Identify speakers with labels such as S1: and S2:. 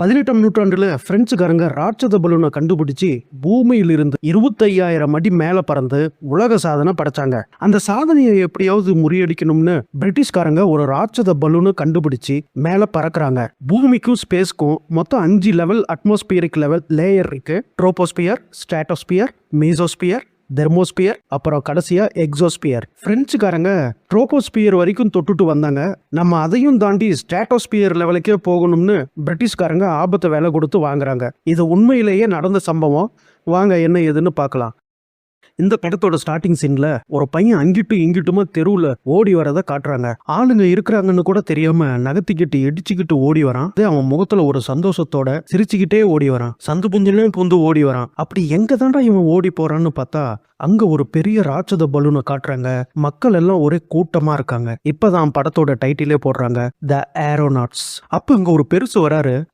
S1: பதினெட்டாம் நூற்றாண்டுல பிரெஞ்சுக்காரங்க ராட்சத பலூனை கண்டுபிடிச்சு பூமியில் இருந்து இருபத்தையாயிரம் அடி மேல பறந்து உலக சாதனை படைச்சாங்க. அந்த சாதனையை எப்படியாவது முறியடிக்கணும்னு பிரிட்டிஷ்காரங்க ஒரு ராட்சத பலூனை கண்டுபிடிச்சு மேல பறக்குறாங்க. பூமிக்கும் ஸ்பேஸ்க்கும் மொத்தம் அஞ்சு லெவல் அட்மாஸ்பியரிக் லெவல் லேயர் இருக்கு. ட்ரோபோஸ்பியர் ஸ்டாட்டோஸ்பியர் மீசோஸ்பியர் தெர்மோஸ்பியர் அப்புறம் கடைசியா எக்ஸோஸ்பியர் பிரெஞ்சுக்காரங்க ட்ரோபோஸ்பியர் வரைக்கும் தொட்டுட்டு வந்தாங்க. நம்ம அதையும் தாண்டி ஸ்டாட்டோஸ்பியர் லெவலுக்கே போகணும்னு பிரிட்டிஷ்காரங்க ஆபத்தை வேலை கொடுத்து வாங்குறாங்க. இது உண்மையிலேயே நடந்த சம்பவம். வாங்க என்ன ஏதுன்னு பார்க்கலாம். இந்த படத்தோட ஸ்டார்டிங் சீன்ல ஒரு பையன் அங்கிட்டும் இங்கிட்டுமா தெருவுல ஓடி வரதை காட்டுறாங்க. ஆளுங்க இருக்கிறாங்கன்னு கூட தெரியாம நகர்த்திக்கிட்டு இடிச்சுக்கிட்டு ஓடி வரான். அதே அவன் முகத்துல ஒரு சந்தோஷத்தோட சிரிச்சுக்கிட்டே ஓடி வரான். சந்து புஞ்சிலையும் புந்து ஓடி வரான். அப்படி எங்க தாண்டா இவன் ஓடி போறான்னு பார்த்தா அங்க ஒரு பெரிய ராட்சத பலூனை காட்டுறாங்க. மக்கள் எல்லாம் ஒரே கூட்டமா இருக்காங்க. இப்பதான் படத்தோட டைட்டிலே போடுறாங்க த ஏரோநாட்ஸ் அப்ப இங்க ஒரு பெருசு வராரு.